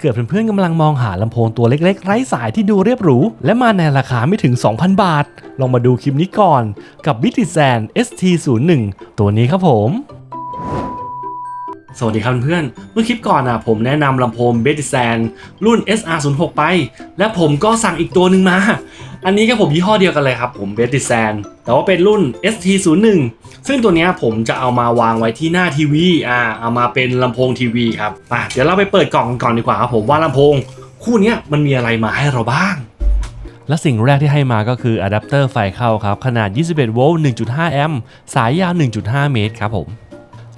เกิดเพื่อนๆกำลังมองหาลำโพงตัวเล็กๆ ไร้สายที่ดูเรียบหรู และมาในราคาไม่ถึง 2,000 บาท ลองมาดูคลิปนี้ก่อน กับ b i t i s a n ST01 ตัวนี้ครับผม สวัสดีครับเพื่อน เมื่อคลิปก่อนอะผมแนะนำลำโพง b e t i s a n รุ่น SR06 ไป และผมก็สั่งอีกตัวหนึ่งมา อันนี้ก็ผมยี่ห้อเดียวกันเลยครับผม b e t i s a n แต่ว่าเป็นรุ่น ST01 ซึ่งตัวนี้ผมจะเอามาวางไว้ที่หน้าทีวีอ่าเอามาเป็นลำโพงทีวีครับไปเดี๋ยวเราไปเปิดกล่องกันก่อนดีกว่าครับผมว่าลำโพง คู่นี้มันมีอะไรมาให้เราบ้างและสิ่งแรกที่ให้มาก็คืออะแดปเตอร์ไฟเข้าครับขนาด 21 โวลต์ 1.5 แอมป์ สายยาว 1.5 เมตรครับผม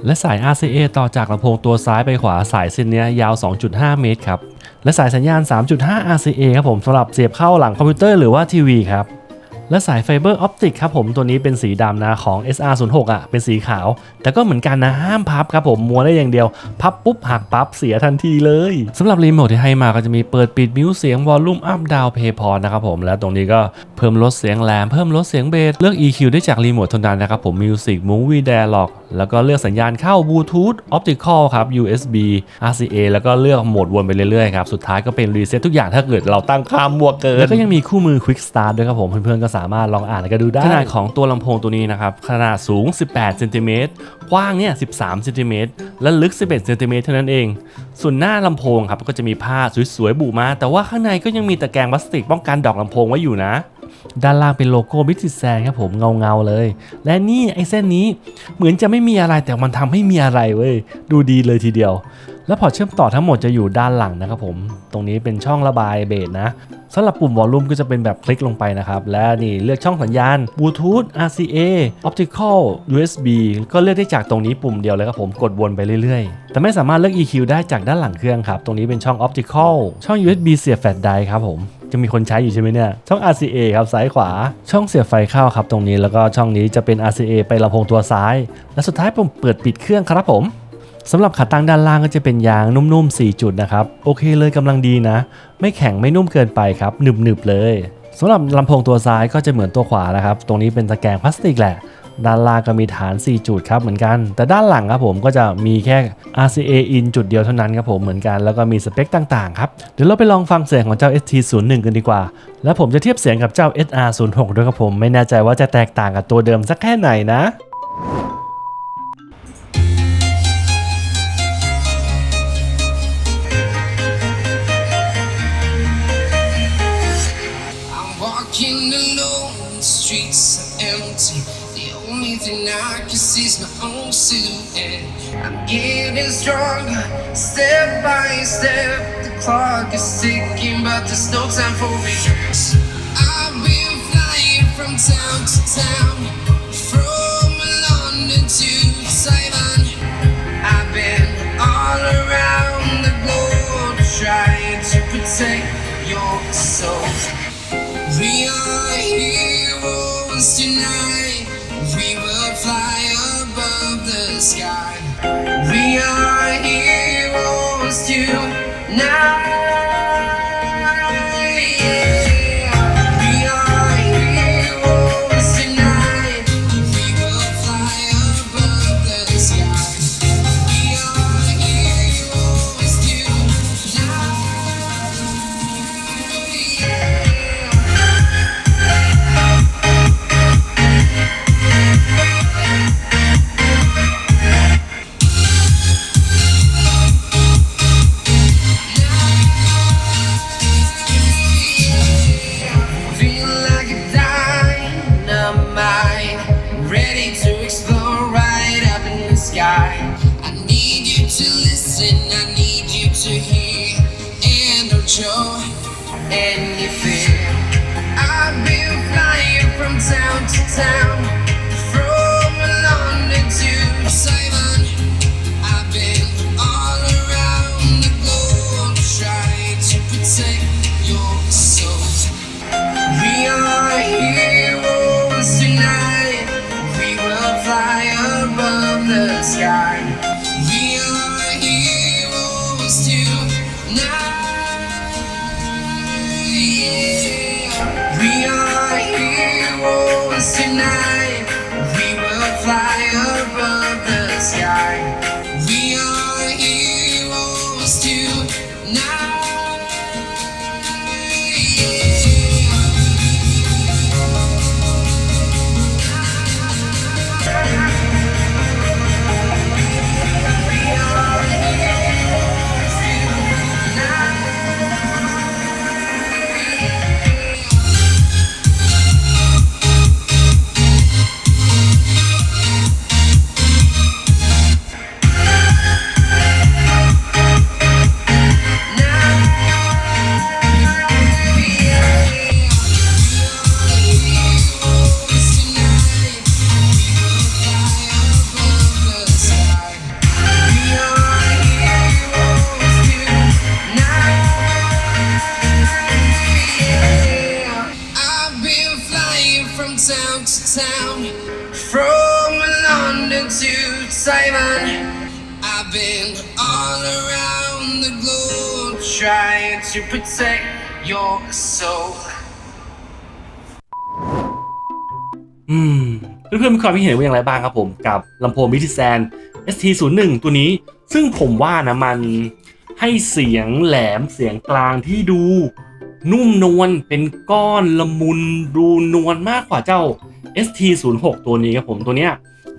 และสาย RCA ต่อจากลำโพงตัวซ้ายไปขวาสายเส้นเนี้ยยาว 2.5 เมตรครับ และสายสัญญาณ 3.5 RCA ครับผมสำหรับเสียบเข้าหลังคอมพิวเตอร์หรือว่าทีวีครับ และสายไฟเบอร์ออปติกครับผมตัวนี้เป็นสีดำนะของ SR06 อะ เป็นสีขาว แต่ก็เหมือนกันนะห้ามพับครับผมมัวได้อย่างเดียว พับปุ๊บหักปั๊บเสียทันทีเลยสำหรับรีโมทที่ให้มาก็จะมีเปิดปิดมิวเสียงวอลลุ่มอัพดาวเพย์พอนะครับผมและตรงนี้ก็เพิ่มลดเสียงแหลมเพิ่มลดเสียงเบสเลือก EQ ได้จากรีโมทเท่านั้นนะครับผม Music Movie Dialog แล้วก็เลือกสัญญาณเข้า Bluetooth Optical ครับ USB RCA แล้วก็เลือกโหมดวนไปเรื่อยๆครับ สุดท้ายก็เป็นรีเซ็ตทุกอย่างถ้าเกิดเราตั้งค่ามั่วเกิน แล้วก็ยังมีคู่มือ Quick Start ด้วยครับผม เพื่อนๆ ก็สามารถลองอ่านแล้วก็ดูได้ ขนาดของตัวลำโพงตัวนี้นะครับ ขนาดสูง 18เซนติเมตรกว้างเนี่ย 13เซนติเมตรและลึก 11เซนติเมตรเท่านั้นเอง ส่วนหน้าลำโพงครับก็จะมีผ้าสวยๆบุมา แต่ว่าข้างในก็ยังมีตะแกรงพลาสติกป้องกันดอกลำโพงไว้อยู่นะ ด้านล่างเป็นโลโก้บิ t ิ s แซนครับผมเงาๆเลย และนี่ไอ้เส้นนี้เหมือนจะไม่มีอะไรแต่มันทำให้มีอะไรเว้ยดูดีเลยทีเดียว แล้วพอเชื่อมต่อทั้งหมดจะอยู่ด้านหลังนะครับผม ตรงนี้เป็นช่องระบายเบสนะสำหรับปุ่มวอลลุ่มก็จะเป็นแบบคลิกลงไปนะครับ และนี่เลือกช่องสัญญาณ Bluetooth RCA Optical USB ก็เลือกได้จากตรงนี้ปุ่มเดียวเลยครับผมกดวนไปเรื่อยๆ แต่ไม่สามารถเลือก EQ ได้จากด้านหลังเครื่องครับ ตรงนี้เป็นช่อง Optical ช่อง USB เสียบแฟลชไดร์ครับผม จะมีคนใช้อยู่ใช่ไหมเนี่ย ช่อง RCA ครับซ้ายขวา ช่องเสียบไฟเข้าครับตรงนี้แล้วก็ช่องนี้จะเป็น RCA ไปลำโพงตัวซ้าย และสุดท้ายผมเปิดปิดเครื่องครับผมสำหรับขาตั้งด้านล่างก็จะเป็นยางนุ่มๆ 4 จุดนะครับ โอเคเลยกำลังดีนะ ไม่แข็งไม่นุ่มเกินไปครับหนึบๆเลยสำหรับลำโพงตัวซ้ายก็จะเหมือนตัวขวานะครับ ตรงนี้เป็นตะแกรงพลาสติกแหละ ด้านล่างก็มีฐาน 4 จุดครับเหมือนกัน แต่ด้านหลังครับผมก็จะมีแค่ RCA in จุดเดียวเท่านั้นครับผมเหมือนกันแล้วก็มีสเปคต่างๆครับเดี๋ยวเราไปลองฟังเสียงของเจ้า ST01 กันดีกว่า แล้วผมจะเทียบเสียงกับเจ้า SR06 ด้วยครับผมไม่แน่ใจว่าจะแตกต่างกับตัวเดิมสักแค่ไหนนะ empty. The only thing I can see is my own silhouette. I'm getting stronger, step by step. The clock is ticking, but there's no time for regrets. I've been flying from town to town, from London to Taiwan. I've been all around the globe trying to protect your soul. We are heroes tonight. We will fly above the sky. We are heroes tonight. I need you to listen, I need you to hear, and don't show any fear. I've been flying from town to town, town from London to Taiwan. I've been all around the globe trying to protect your soul. อืม เพื่อนๆมีความคิดเห็นว่าอย่างไรบ้างครับผมกับลำโพงมิติแซน ST01 ตัวนี้ ซึ่งผมว่านะมันให้เสียงแหลมเสียงกลางที่ดู นุ่มนวลเป็นก้อนละมุนดูนวลมากกว่าเจ้า ST06 ตัวนี้ครับผมตัวเนี้ย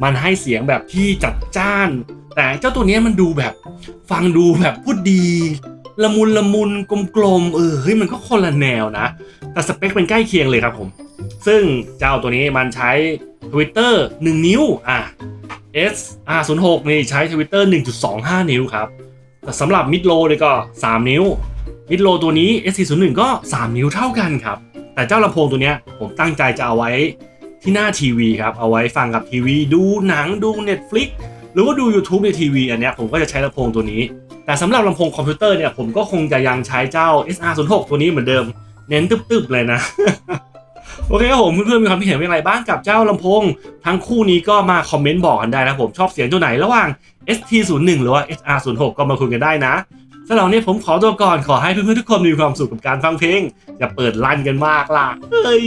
มันให้เสียงแบบที่จัดจ้าน แต่เจ้าตัวนี้มันดูแบบฟังดูแบบพูดดีละมุนละมุนกลมๆเออเฮ้ยมันก็คนละแนวนะ แต่สเปคเป็นใกล้เคียงเลยครับผม ซึ่งเจ้าตัวนี้มันใช้ Twitter 1 นิ้วอะ S R06 นี่ใช้ Twitter 1.25 นิ้วครับแต่สำหรับ Mid Low เลยก็ 3 นิ้ว Mid Low ตัวนี้ S401 ก็ 3 นิ้วเท่ากันครับ แต่เจ้าลำโพงตัวเนี้ยผมตั้งใจจะเอาไว้ที่หน้าทีวีครับ เอาไว้ฟังกับทีวี ดูหนังดู Netflix หรือว่าดู YouTube ในทีวีอันเนี้ยผมก็จะใช้ลำโพงตัวนี้ แต่สำหรับลำโพงคอมพิวเตอร์เนี่ยผมก็คงจะยังใช้เจ้า SR06 ตัวนี้เหมือนเดิม เน้นตึบๆเลยนะโอเคครับผมเพื่อนๆมีความคิดเห็นว่าอย่างไรบ้างกับเจ้าลำโพง ทั้งคู่นี้ก็มาคอมเมนต์บอกกันได้นะผมชอบเสียงตัวไหนระหว่าง ST01 หรือว่า SR06 ก็มาคุยกันได้นะ สำหรับวันนี้ผมขอตัวก่อนขอให้เพื่อนๆทุกคนมีความสุขกับการฟังเพลง อย่าเปิดลั่นกันมากล่ะเฮ้ย